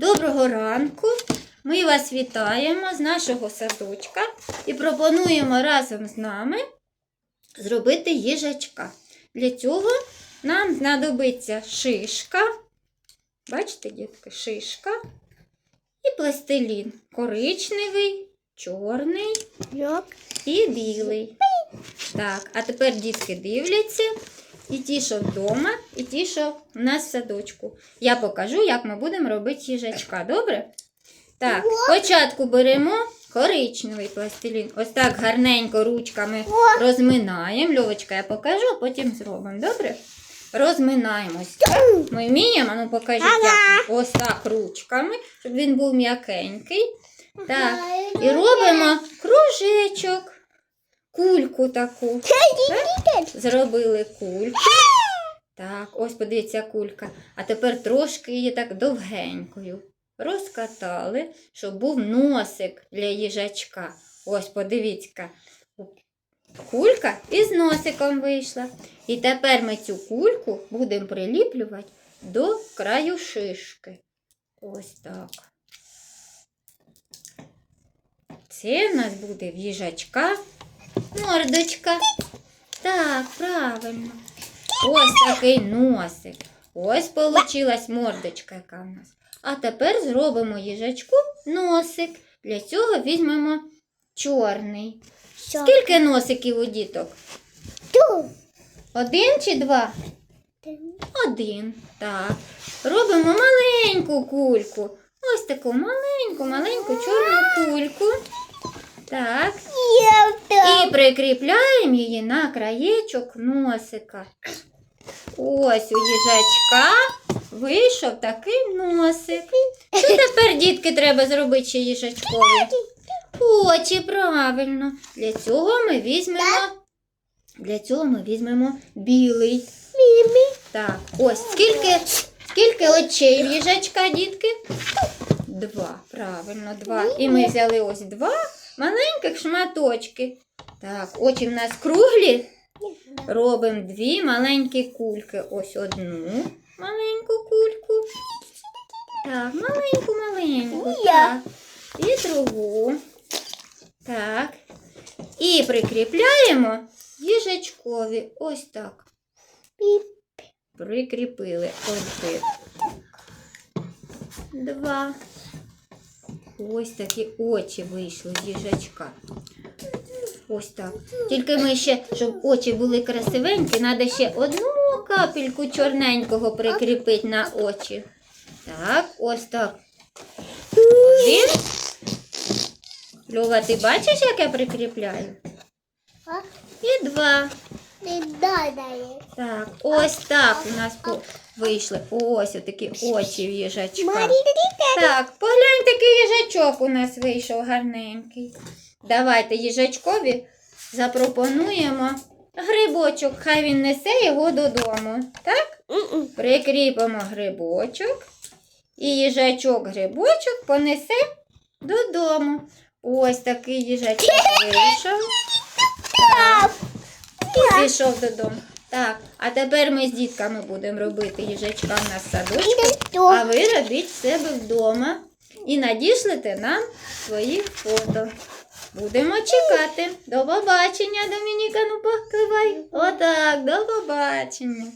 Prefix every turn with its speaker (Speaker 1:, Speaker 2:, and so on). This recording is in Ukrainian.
Speaker 1: Доброго ранку. Ми вас вітаємо з нашого садочка і пропонуємо разом з нами зробити їжачка. Для цього нам знадобиться шишка. Бачите, дітки, шишка і пластилін. Коричневий, чорний і білий. Так, а тепер дітки дивляться. І ті, що вдома, і ті, що у нас в садочку. Я покажу, як ми будемо робити їжачка. Добре? Так, спочатку беремо коричневий пластилін. Ось так гарненько ручками розминаємо. Льовочка, я покажу, а потім зробимо. Добре? Розминаємось. Ми вміємо, ну покажіть, як. Ось так ручками, щоб він був м'якенький. Так. І робимо кружечок. Кульку таку. Так? Зробили кульку. Так, ось подивіться кулька. А тепер трошки її так довгенькою. Розкатали, щоб був носик для їжачка. Ось подивіться. Кулька із носиком вийшла. І тепер ми цю кульку будемо приліплювати до краю шишки. Ось так. Це в нас буде в їжачка мордочка. Так, правильно. Ось такий носик. Ось получилась мордочка, яка в нас. А тепер зробимо їжачку носик. Для цього візьмемо чорний. Скільки носиків у діток? Один чи два? Один. Так. Робимо маленьку кульку. Ось таку маленьку, маленьку чорну кульку. Так. І прикріпляємо її на краєчок носика. Ось у їжачка вийшов такий носик. Що тепер, дітки, треба зробити ще їжачкові? Очі, правильно. Для цього ми візьмемо. Для цього ми візьмемо білий. Так, ось скільки, скільки очей в їжачка, дітки? Два. Правильно, два. І ми взяли ось два маленьких шматочки. Так, очі в нас круглі. Робимо дві маленькі кульки. Ось одну маленьку кульку. Так, маленьку, маленьку. Так. І другу. Так. І прикріпляємо їжачкові. Ось так. Прикріпили один. Два. Ось такі очі вийшли з їжачка. Ось так. Тільки ми ще, щоб очі були красивенькі, треба ще одну капельку чорненького прикріпити на очі. Так, ось так. Один. Льова, ти бачиш, як я прикріпляю? І два. Так, ось так у нас вийшли. Ось отакі очі в їжачка. Так, погляньте, який їжачок у нас вийшов гарненький. Давайте їжачкові запропонуємо грибочок. Хай він несе його додому. Так? Прикріпимо грибочок. І їжачок грибочок понесе додому. Ось такий їжачок вийшов. Так. І пішов додому. Так, а тепер ми з дітками будемо робити їжачка в нас садочку. А ви робіть себе вдома і надішлете нам свої фото. Будемо чекати. До побачення, Домініка, ну покривай. Отак, до побачення.